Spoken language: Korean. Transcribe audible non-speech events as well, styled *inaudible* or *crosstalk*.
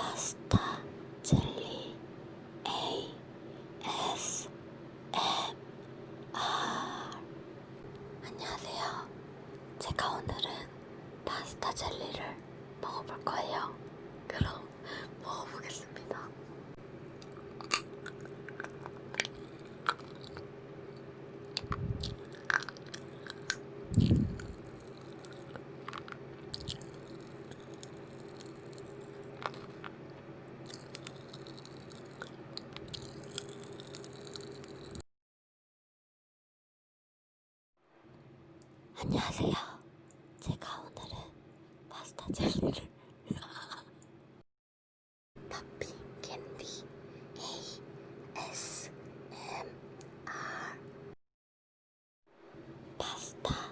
파스타 젤리 A S M R 안녕하세요. 제가 오늘은 파스타 젤리를 먹어볼 거예요. 그럼 안녕하세요. 제가 오늘은 파스타 젤리를 ASMR *laughs* 파스타